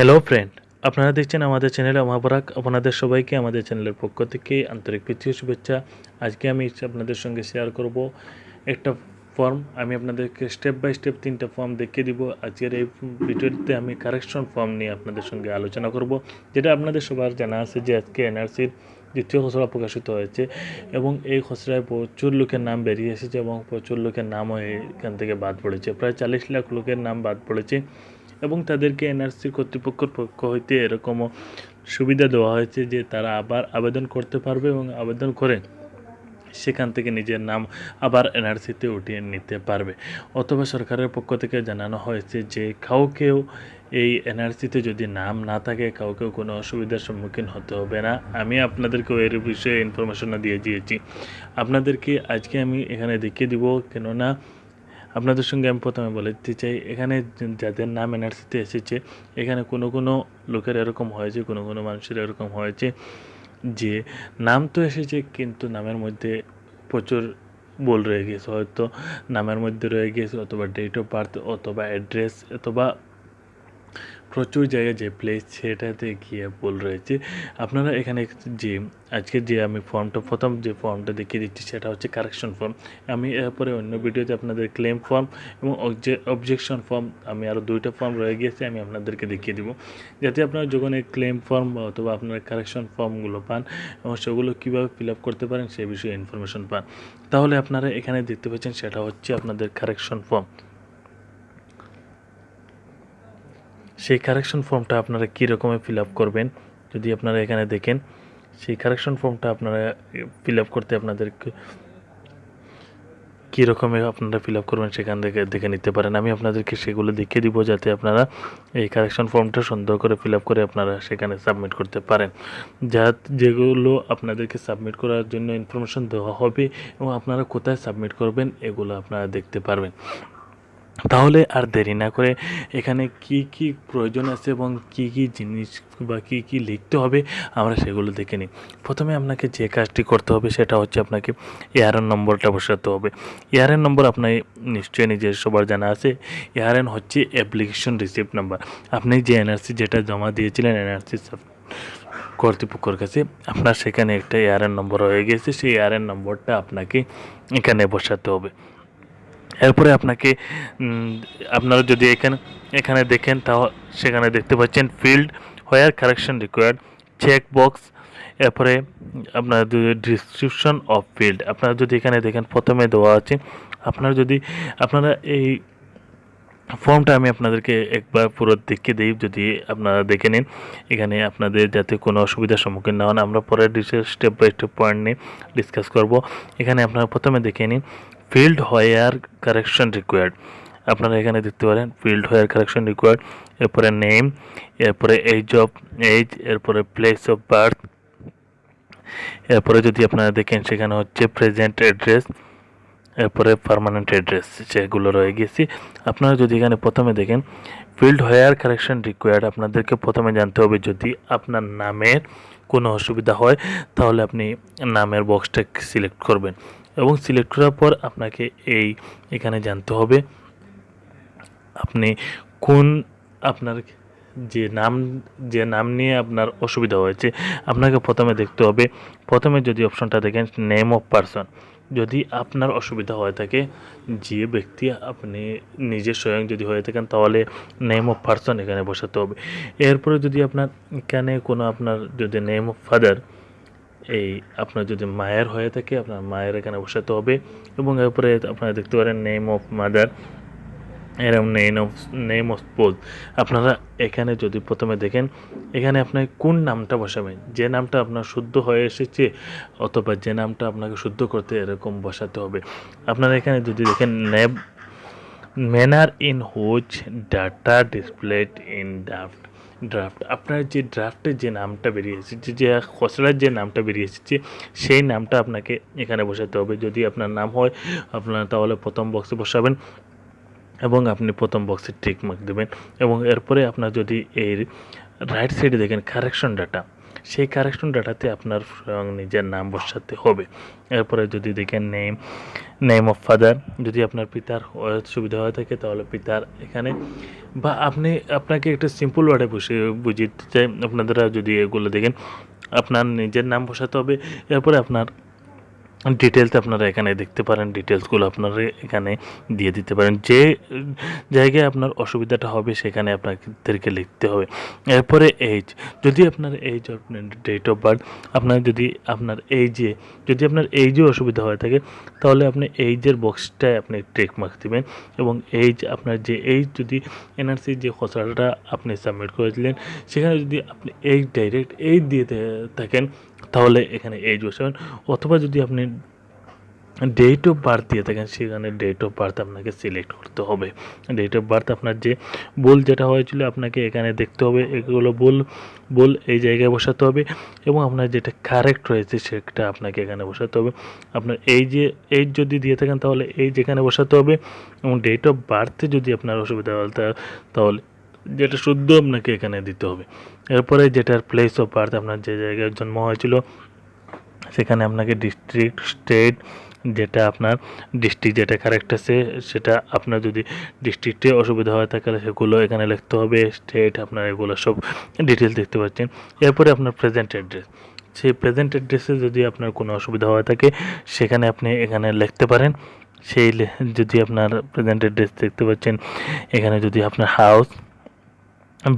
Hello friend আপনারা দেখছেন আমাদের চ্যানেলে মহাবরাক আপনাদের সবাইকে আমাদের চ্যানেলের পক্ষ থেকে আন্তরিক প্রীতীয় শুভেচ্ছা। আজকে আমি আপনাদের সঙ্গে শেয়ার করব একটা ফর্ম আমি আপনাদেরকে স্টেপ বাই স্টেপ তিনটা ফর্ম দেখিয়ে দিব। আজকের এই ভিডিওতে আমি কারেকশন ফর্ম নিয়ে আপনাদের সঙ্গে আলোচনা করব, যেটা আপনাদের সবার জানা আছে যে আজকে এনআরসির দ্বিতীয় খসড়া প্রকাশিত হয়েছে এবং এই খসড়ায় প্রচুর লোকের নাম বেরিয়ে এসেছে এবং প্রচুর লোকের নামও এখান থেকে বাদ পড়েছে। প্রায় চাল্লিশ লাখ লোকের নাম বাদ পড়েছে। এবং তাদেরকে এনআরসি কর্তৃপক্ষের পক্ষ হইতে এরকমও সুবিধা দেওয়া হয়েছে যে তারা আবার আবেদন করতে পারবে এবং আবেদন করে সেখান থেকে নিজের নাম আবার এনআরসিতে উঠিয়ে নিতে পারবে। অথবা সরকারের পক্ষ থেকে জানানো হয়েছে যে কাউকেও এই এনআরসিতে যদি নাম না থাকে কাউকেও কোনো অসুবিধার সম্মুখীন হতে হবে না। আমি আপনাদেরকেও এর বিষয়ে ইনফরমেশন দিয়ে দিয়েছি। আপনাদেরকে আজকে আমি এখানে দেখিয়ে দিব। কেননা আপনাদের সঙ্গে আমি প্রথমে বলে দিতে চাই, এখানে যাদের নাম এনআরসিতে এসেছে, এখানে কোনো কোনো লোকের এরকম হয়েছে, কোনো কোনো মানুষের এরকম হয়েছে যে নাম তো এসেছে কিন্তু নামের মধ্যে প্রচুর বল রয়ে গেছে। হয়তো নামের মধ্যে রয়ে গেছে অথবা ডেট অফ বার্থ অথবা অ্যাড্রেস অথবা প্রচুর জায়গায় যে প্লেস সেটাতে গিয়ে ভুল রয়েছে। আপনারা এখানে যে আজকে যে আমি ফর্মটা প্রথম যে ফর্মটা দেখিয়ে দিচ্ছি সেটা হচ্ছে কারেকশন ফর্ম আমি এরপরে অন্য ভিডিওতে আপনাদের ক্লেম ফর্ম এবং অবজেকশন ফর্ম আমি আরও দুইটা ফর্ম রয়ে গিয়েছে, আমি আপনাদেরকে দেখিয়ে দিব। যাতে আপনারা যখন এই ক্লেম ফর্ম অথবা আপনারা কারেকশন ফর্মগুলো পান এবং সেগুলো কীভাবে ফিল আপ করতে পারেন সে বিষয়ে ইনফরমেশন পান। তাহলে আপনারা এখানে দেখতে পাচ্ছেন সেটা হচ্ছে আপনাদের কারেকশন ফর্ম সেই কারেকশন ফর্মটা আপনারা কী রকমে ফিল আপ করবেন? যদি আপনারা এখানে দেখেন, সেই কারেকশন ফর্মটা আপনারা ফিল আপ করতে আপনাদেরকে কী রকমের আপনারা ফিল আপ করবেন সেখান থেকে দেখে নিতে পারেন। আমি আপনাদেরকে সেগুলো দেখিয়ে দিব যাতে আপনারা এই কারেকশন ফর্মটা সুন্দর করে ফিল আপ করে আপনারা সেখানে সাবমিট করতে পারেন। যা যেগুলো আপনাদেরকে সাবমিট করার জন্য ইনফরমেশন দেওয়া হবে এবং আপনারা কোথায় সাবমিট করবেন, এগুলো আপনারা দেখতে পারবেন। তাহলে আর দেরি না করে এখানে কি কি প্রয়োজন আছে এবং কি কি জিনিস বা কি কি লিখতে হবে আমরা সেগুলো দেখে নিই। প্রথমে আপনাকে যে কাজটি করতে হবে সেটা হচ্ছে আপনাকে এআরএন নম্বরটা বসাতে হবে। এআরএন নম্বর আপনার নিশ্চয়ই নিজের সবার জানা আছে। এআরএন হচ্ছে অ্যাপ্লিকেশন রিসিপ্ট নাম্বার আপনি যে এনআরসি যেটা জমা দিয়েছিলেন এনআরসি কর্তৃপক্ষের কাছে, আপনার সেখানে একটা এআরএন নম্বর হয়ে গেছে। সেই এআরএন নম্বরটা আপনাকে এখানে বসাতে হবে। এরপরে আপনাকে আপনারা যদি এখানে এখানে দেখেন তাও সেখানে দেখতে পাচ্ছেন field where correction required check box এরপরে আপনার ডিসক্রিপশন অফ ফিল্ড আপনারা যদি এখানে দেখেন প্রথমে দেওয়া আছে, আপনারা যদি, আপনারা এই ফর্মটা আমি আপনাদেরকে একবার পুরো দেখিয়ে দিই, যদি আপনারা দেখে নিন, এখানে আপনাদের যাতে কোনো অসুবিধার সম্মুখীন না হন, আমরা পরে স্টেপ বাই স্টেপ পয়েন্ট নিয়ে ডিসকাস করব। এখানে আপনারা প্রথমে দেখে নিন ফিল্ড হোয়ার কারেকশন রিকোয়ার্ড আপনারা এখানে দেখতে পারেন ফিল্ড হোয়ার কারেকশন রিকোয়ার্ড এরপরে নেম এরপরে এজ অফ এজ এরপরে প্লেস অফ বার্থ এরপরে যদি আপনারা দেখেন সেখানে হচ্ছে প্রেজেন্ট অ্যাড্রেস এরপরে পারমানেন্ট অ্যাড্রেস যেগুলো রয়ে গেছি। আপনারা যদি এখানে প্রথমে দেখেন ফিল্ড হোয়ার কারেকশন রিকোয়ার্ড আপনাদেরকে প্রথমে জানতে হবে যদি আপনার নামের কোনো অসুবিধা হয়, তাহলে আপনি নামের বক্সটা সিলেক্ট করবেন। এবং সিলেক্ট করার পর আপনাকে এই এখানে জানতে হবে আপনি কোন আপনার যে নাম যে নাম নিয়ে আপনার অসুবিধা হয়েছে, আপনাকে প্রথমে দেখতে হবে। প্রথমে যদি অপশনটা দেখেন নেম অফ পারসন যদি আপনার অসুবিধা হয়ে থাকে, যে ব্যক্তি আপনি নিজে স্বয়ং যদি হয়ে থাকেন, তাহলে নেম অফ পারসন এখানে বসাতে হবে। এরপরে যদি আপনার এখানে কোনো আপনার যদি নেম অফ ফাদার এই আপনার যদি মায়ের হয়ে থাকে, আপনার মায়ের এখানে বসাতে হবে। এবং এরপরে আপনারা দেখতে পারেন নেম অফ মাদার এরম name of name of pose আপনারা এখানে যদি প্রথমে দেখেন, এখানে আপনার কোন নামটা বসাবেন? যে নামটা আপনার শুদ্ধ হয়ে এসেছে, অথবা যে নামটা আপনাকে শুদ্ধ করতে এরকম বসাতে হবে। আপনারা এখানে যদি দেখেন name manner in which data displayed in draft draft আপনার যে ড্রাফটের যে নামটা বেরিয়ে এসেছে যে খসড়ার যে নামটা বেরিয়ে এসেছে সেই নামটা আপনাকে এখানে বসাতে হবে। যদি আপনার নাম হয়, আপনার তাহলে প্রথম বক্সে বসাবেন এবং আপনি প্রথম বক্সে টিক মার্ক দেবেন। এবং এরপরে আপনার যদি এর রাইট সাইডে দেখেন কারেকশন ডাটা সেই কারেকশন ডাটাতে আপনার নিজের নাম বসাতে হবে। এরপরে যদি দেখেন নেম নেম অফ ফাদার যদি আপনার পিতার সুবিধা হয়ে থাকে, তাহলে পিতার এখানে বা আপনি আপনাকে একটা সিম্পল ওয়ার্ডে বসে, বুঝিয়ে দিতে চাই। আপনারা যদি এগুলো দেখেন, আপনার নিজের নাম বসাতে হবে। এরপরে আপনার ডিটেলস আপনারা এখানে দেখতে পারেন ডিটেলসগুলো আপনারা এখানে দিয়ে দিতে পারেন। যে জায়গায় আপনার অসুবিধাটা হবে, সেখানে আপনাদেরকে লিখতে হবে। এরপরে এইজ যদি আপনার এইজ আপনার ডেট অফ বার্থ আপনার যদি আপনার এইজে যদি আপনার এইজে অসুবিধা হয়ে থাকে, তাহলে আপনি এইজের বক্সটায় আপনি টেক মার্ক দেবেন এবং এইজ আপনার যে এইজ যদি এনআরসির যে খসড়াটা আপনি সাবমিট করেছিলেন, সেখানে যদি আপনি এইজ ডাইরেক্ট এইজ দিয়ে থাকেন তাহলে এখানে এইজ বসাবেন। অথবা যদি আপনি ডেট অফ বার্থ দিয়ে থাকেন, সেখানে ডেট অফ বার্থ আপনাকে সিলেক্ট করতে হবে। ডেট অফ বার্থ আপনার যে বোল যেটা হয়েছিল, আপনাকে এখানে দেখতে হবে। এগুলো বল, বোল এই জায়গায় বসাতে হবে এবং আপনার যেটা কারেক্ট রয়েছে, সেটা আপনাকে এখানে বসাতে হবে। আপনার এই যে এইজ যদি দিয়ে থাকেন, তাহলে এই যেখানে বসাতে হবে এবং ডেট অফ বার্থে যদি আপনার অসুবিধা হয় তাহলে যেটা শুদ্ধ আপনাকে এখানে দিতে হবে। এরপরে যেটার প্লেস অফ বার্থ আপনার যে জায়গায় জন্ম হয়েছিল, সেখানে আপনাকে ডিস্ট্রিক্ট স্টেট যেটা আপনার ডিস্ট্রিক্ট যেটা কারেক্ট আছে, সেটা আপনার যদি ডিস্ট্রিক্টে অসুবিধা হয় তাহলে সেগুলো এখানে লিখতে হবে। স্টেট আপনার এগুলো সব ডিটেলস দেখতে পাচ্ছেন। এরপরে আপনার প্রেজেন্ট অ্যাড্রেস সেই প্রেজেন্ট অ্যাড্রেসে যদি আপনার কোনো অসুবিধা হয়ে থাকে, সেখানে আপনি এখানে লিখতে পারেন। সেই যদি আপনার প্রেজেন্ট অ্যাড্রেস দেখতে পাচ্ছেন, এখানে যদি আপনার হাউস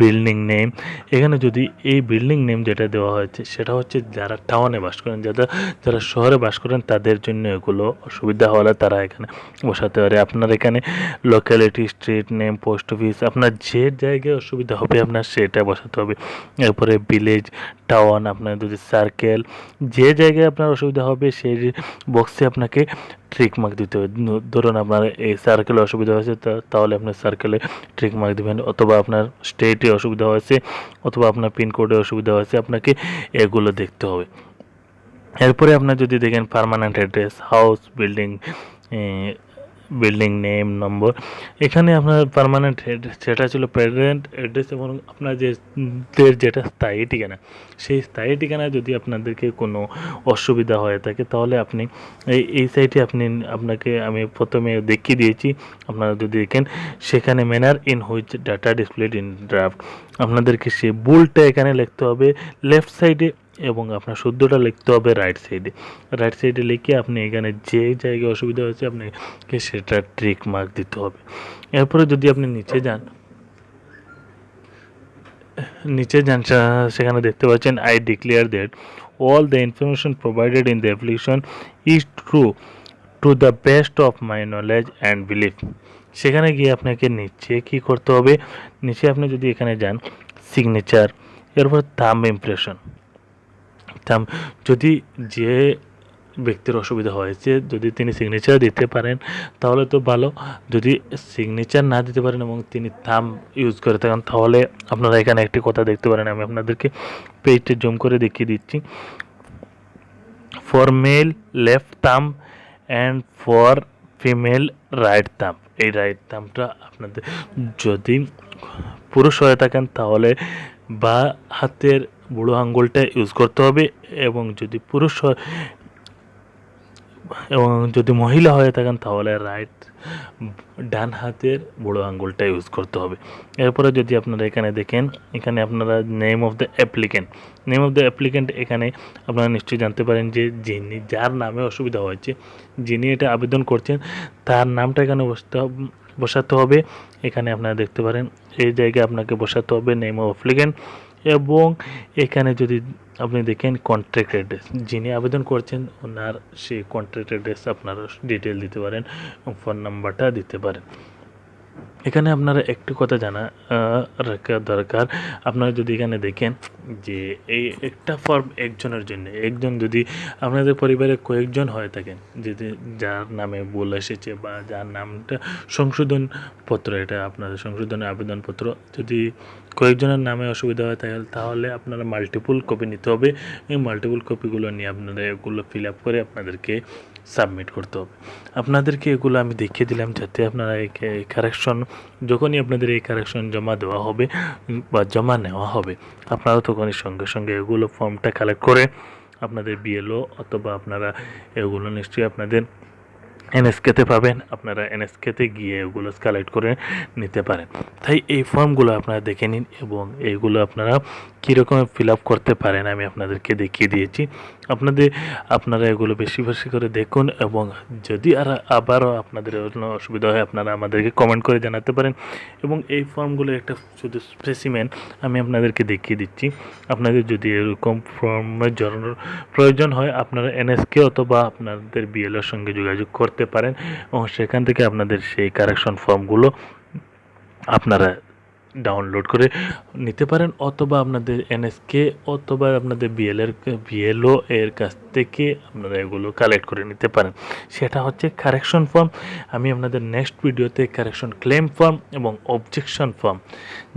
বিল্ডিং নেম এখানে যদি এই বিল্ডিং নেম যেটা দেওয়া হয়েছে, সেটা হচ্ছে যারা টাউনে বাস করেন, যারা যারা শহরে বাস করেন, তাদের জন্য এগুলো অসুবিধা হলে তারা এখানে বসাতে পারে। আপনার এখানে locality street name post office আপনার যে জায়গায় অসুবিধা হবে, আপনার সেটা বসাতে হবে। এরপরে ভিলেজ টাউন আপনার যদি সার্কেল যে জায়গায় আপনার অসুবিধা হবে, সেই বক্সে আপনাকে ট্রিক মার্ক দিতে হবে। ধরুন আপনার এই সার্কেলে অসুবিধা হয়েছে তাহলে আপনার সার্কেলে ট্রিক মার্ক দেবেন। অথবা আপনার স্টেটে অসুবিধা হয়েছে, অথবা আপনার পিনকোডে অসুবিধা হয়েছে, আপনাকে এগুলো দেখতে হবে। এরপরে আপনার যদি দেখেন permanent address house building building name number এখানে আপনার পার্মানেন্ট সেটা ছিল প্রেজেন্ট অ্যাড্রেস এবং আপনার যে যেটা স্থায়ী ঠিকানা, সেই স্থায়ী ঠিকানায় যদি আপনাদেরকে কোনো অসুবিধা হয়ে থাকে, তাহলে আপনি এই এই সাইটে আপনি, আপনাকে আমি প্রথমে দেখিয়ে দিয়েছি। আপনারা যদি দেখেন, সেখানে manner in which data displayed in draft আপনাদেরকে সে বুলটা এখানে লিখতে হবে। লেফট সাইডে এবং আপনার শুদ্ধটা লিখতে হবে রাইট সাইডে রাইট সাইডে লিখে আপনি এখানে যে জায়গায় অসুবিধা হয়েছে, আপনাকে সেটা ট্রিক মার্ক দিতে হবে। এরপরে যদি আপনি নিচে যান নিচে যান সেখানে দেখতে পাচ্ছেন I declare that all the information provided in the application is true to the best of my knowledge and belief সেখানে গিয়ে আপনাকে নিচে কি করতে হবে? নিচে আপনি যদি এখানে যান সিগনেচার এরপর থাম ইমপ্রেশন থাম যদি যে ব্যক্তির অসুবিধা হয়েছে, যদি তিনি সিগনেচার দিতে পারেন, তাহলে তো ভালো। যদি সিগনেচার না দিতে পারেন এবং তিনি থাম ইউজ করে থাকেন, তাহলে আপনারা এখানে একটি কথা দেখতে পারেন। আমি আপনাদেরকে পেজটা জুম করে দেখিয়ে দিচ্ছি। For male left thumb and for female right thumb এই রাইট থামটা আপনাদের যদি পুরুষ হয়ে থাকেন, তাহলে বা হাতের বুড়ো আঙ্গুলটা ইউজ করতে হবে এবং যদি পুরুষ এবং যদি মহিলা হয়ে থাকেন, তাহলে রাইট ডান হাতের বুড়ো আঙ্গুলটা ইউজ করতে হবে। এরপরে যদি আপনারা এখানে দেখেন, এখানে আপনারা name of the applicant name of the applicant এখানে আপনারা নিশ্চয়ই জানতে পারেন যে যিনি, যার নামে অসুবিধা হয়েছে, যিনি এটা আবেদন করছেন, তার নামটা এখানে বসতে বসাতে হবে। এখানে আপনারা দেখতে পারেন, এই জায়গায় আপনাকে বসাতে হবে নেম অফ অ্যাপ্লিকেন্ট এবং এখানে যদি আপনি দেখেন কন্ট্রাক্ট অ্যাড্রেস যিনি আবেদন করছেন, ওনার সেই কন্ট্রাক্ট অ্যাড্রেস আপনারা ডিটেল দিতে পারেন ফোন নাম্বারটা দিতে পারেন। এখানে আপনারা একটু কথা জানা রাখা দরকার। আপনারা যদি এখানে দেখেন যে এই একটা ফর্ম একজনের জন্য, একজন যদি আপনাদের পরিবারে কয়েকজন হয়ে থাকেন, যদি যার নামে ভুল এসেছে বা যার নামটা সংশোধন পত্র, এটা আপনাদের সংশোধনের আবেদনপত্র যদি কয়েকজনের নামে অসুবিধা হয় তাহলে তাহলে আপনারা মাল্টিপুল কপি নিতে হবে। এই মাল্টিপুল কপিগুলো নিয়ে আপনারা এগুলো ফিল আপ করে আপনাদেরকে সাবমিট করতে হবে। আপনাদেরকে এগুলো আমি দেখিয়ে দিলাম যাতে আপনারা এই কারেকশন যখনই আপনাদের এই কারেকশন জমা দেওয়া হবে বা জমা নেওয়া হবে, আপনারা তখনই সঙ্গে সঙ্গে এগুলো ফর্মটা কালেক্ট করে আপনাদের বিএলও অথবা আপনারা এগুলো নিশ্চয়ই আপনাদের এনএসকেতে পাবেন। আপনারা এনএসকেতে গিয়ে এগুলো কালেক্ট করে নিতে পারেন। তাই এই ফর্মগুলো আপনারা দেখে নিন এবং এইগুলো আপনারা কীরকম ফিল আপ করতে পারেন আমি আপনাদেরকে দেখিয়ে দিয়েছি। আপনাদের, আপনারা এগুলো বেশি বেশি করে দেখুন এবং যদি আর আবারও আপনাদের কোনো অসুবিধা হয়, আপনারা আমাদেরকে কমেন্ট করে জানাতে পারেন এবং এই ফর্মগুলো একটা শুধু স্পেসিমেন আমি আপনাদেরকে দেখিয়ে দিচ্ছি। আপনাদের যদি এরকম ফর্মের জন্য প্রয়োজন হয়, আপনারা এনএসকে অথবা আপনাদের বিএলওর সঙ্গে যোগাযোগ করতে পারেন এবং সেখান থেকে আপনাদের সেই কারেকশন ফর্মগুলো আপনারা ডাউনলোড করে নিতে পারেন, অথবা আপনাদের এনএসকে অথবা আপনাদের বিএল এর বিএলও এর কাছ থেকে আপনারা এগুলো কালেক্ট করে নিতে পারেন। সেটা হচ্ছে কারেকশন ফর্ম আমি আপনাদের নেক্সট ভিডিওতে কারেকশন ক্লেম ফর্ম এবং অবজেকশন ফর্ম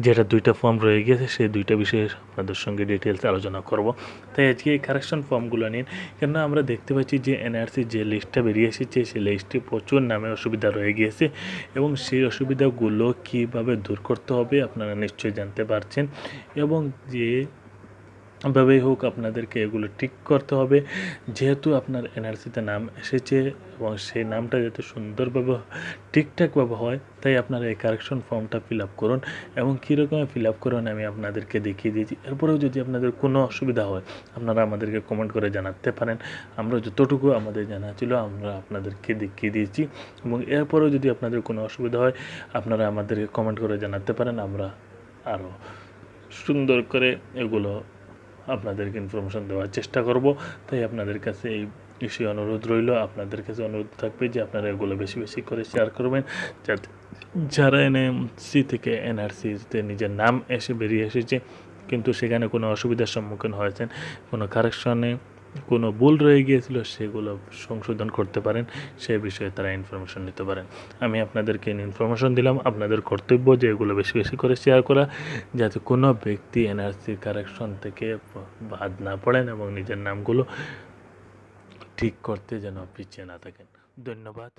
যেটা দুইটা ফর্ম রয়ে গেছে, সেই দুইটা বিষয়ে আপনাদের সঙ্গে ডিটেলস আলোচনা করব। তাই আজকে এই কারেকশন ফর্মগুলো নিন। কেননা আমরা দেখতে পাচ্ছি যে এনআরসি যে লিস্টটা বেরিয়ে এসেছে, সেই লিস্টে প্রচুর নামে অসুবিধা রয়ে গিয়েছে এবং সেই অসুবিধাগুলো কীভাবে দূর করতে হবে আপনারা নিশ্চয়ই জানতে পারছেন। এবং যে ভাবেই হোক আপনাদেরকে এগুলো ঠিক করতে হবে। যেহেতু আপনার এনআরসিতে নাম এসেছে এবং সেই নামটা যাতে সুন্দরভাবে ঠিকঠাকভাবে হয়, তাই আপনারা এই কারেকশন ফর্মটা ফিল আপ করুন এবং কীরকমে ফিল আপ করুন আমি আপনাদেরকে দেখিয়ে দিয়েছি। এরপরেও যদি আপনাদের কোনো অসুবিধা হয়, আপনারা আমাদেরকে কমেন্ট করে জানাতে পারেন। আমরা যতটুকু আমাদের জানা ছিল, আমরা আপনাদেরকে দেখিয়ে দিয়েছি এবং এরপরেও যদি আপনাদের কোনো অসুবিধা হয়, আপনারা আমাদেরকে কমেন্ট করে জানাতে পারেন। আমরা আরও সুন্দর করে এগুলো আপনাদেরকে ইনফরমেশান দেওয়ার চেষ্টা করব। তাই আপনাদের কাছে এই বিষয়ে অনুরোধ রইল। আপনাদের কাছে অনুরোধ থাকবে যে আপনারা এগুলো বেশি বেশি করে শেয়ার করবেন। যাতে যারা এনএমসি থেকে এনআরসিতে নিজের নাম এসে বেরিয়ে এসেছে, কিন্তু সেখানে কোনো অসুবিধার সম্মুখীন হয়েছেন, কোনো কারেকশনে কোনো ভুল রয়ে গিয়েছিল, সেগুলো সংশোধন করতে পারেন, সে বিষয়ে তারা ইনফরমেশন নিতে পারেন। আমি আপনাদেরকে ইনফরমেশন দিলাম, আপনাদের কর্তব্য যে এগুলো বেশি বেশি করে শেয়ার করা, যাতে কোনো ব্যক্তি এনআরসি কারেকশন থেকে বাদ না পড়েন এবং নিজের নামগুলো ঠিক করতে যেন পিছিয়ে না থাকেন। ধন্যবাদ